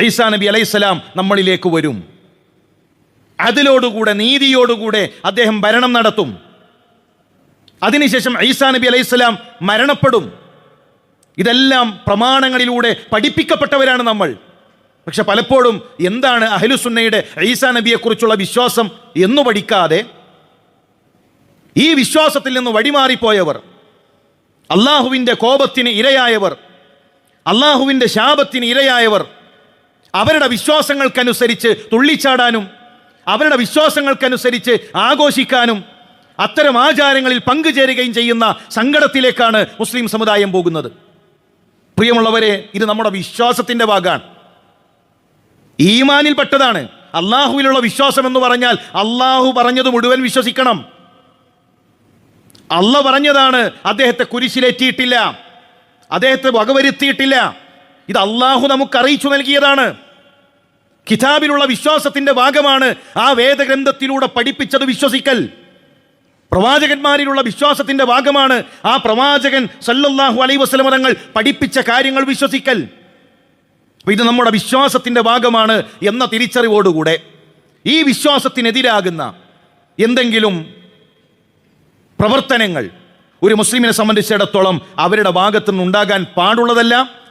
ഈസാ നബി അലൈഹിസ്സലാം നമ്മളിലേക്ക് വരും. അതിലോടുകൂടെ നീതിയോടുകൂടെ അദ്ദേഹം ഭരണം നടത്തും. അതിനുശേഷം ഈസാ നബി അലൈഹിസ്സലാം മരണപ്പെടും. ഇതെല്ലാം പ്രമാണങ്ങളിലൂടെ പഠിപ്പിക്കപ്പെട്ടവരാണ് നമ്മൾ. പക്ഷെ പലപ്പോഴും എന്താണ് അഹലുസുന്നയുടെ ഈസാ നബിയെക്കുറിച്ചുള്ള വിശ്വാസം എന്നു പഠിക്കാതെ ഈ വിശ്വാസത്തിൽ നിന്ന് വഴിമാറിപ്പോയവർ അള്ളാഹുവിന്റെ കോപത്തിന് ഇരയായവർ അള്ളാഹുവിന്റെ ശാപത്തിന് ഇരയായവർ അവരുടെ വിശ്വാസങ്ങൾക്കനുസരിച്ച് തുള്ളിച്ചാടാനും അവരുടെ വിശ്വാസങ്ങൾക്കനുസരിച്ച് ആഘോഷിക്കാനും അത്തരം ആചാരങ്ങളിൽ പങ്കുചേരുകയും ചെയ്യുന്ന സങ്കടത്തിലേക്കാണ് മുസ്ലിം സമുദായം പോകുന്നത്. പ്രിയമുള്ളവരെ ഇത് നമ്മുടെ വിശ്വാസത്തിന്റെ ഭാഗമാണ്. ഈമാനിൽ പെട്ടതാണ്. അള്ളാഹുവിലുള്ള വിശ്വാസം എന്ന് പറഞ്ഞാൽ അള്ളാഹു പറഞ്ഞത് മുഴുവൻ വിശ്വസിക്കണം. അള്ള പറഞ്ഞതാണ് അദ്ദേഹത്തെ കുരിശിലേറ്റിയിട്ടില്ല. അദ്ദേഹത്തെ വകവരുത്തിയിട്ടില്ല. ഇത് അള്ളാഹു നമുക്ക് അറിയിച്ചു നൽകിയതാണ്. കിതാബിലുള്ള വിശ്വാസത്തിന്റെ ഭാഗമാണ് ആ വേദഗ്രന്ഥത്തിലൂടെ പഠിപ്പിച്ചത് വിശ്വസിക്കൽ. പ്രവാചകന്മാരിലുള്ള വിശ്വാസത്തിന്റെ ഭാഗമാണ് ആ പ്രവാചകൻ സല്ലല്ലാഹു അലൈ വസ്ലമ തങ്ങൾ പഠിപ്പിച്ച കാര്യങ്ങൾ വിശ്വസിക്കൽ. ഇത് നമ്മുടെ വിശ്വാസത്തിന്റെ ഭാഗമാണ് എന്ന തിരിച്ചറിവോടുകൂടെ ഈ വിശ്വാസത്തിനെതിരാകുന്ന എന്തെങ്കിലും പ്രവർത്തനങ്ങൾ ഒരു മുസ്ലിമിനെ സംബന്ധിച്ചിടത്തോളം അവരുടെ ഭാഗത്തുനിന്ന് ഉണ്ടാകാൻ പാടുള്ളതല്ല.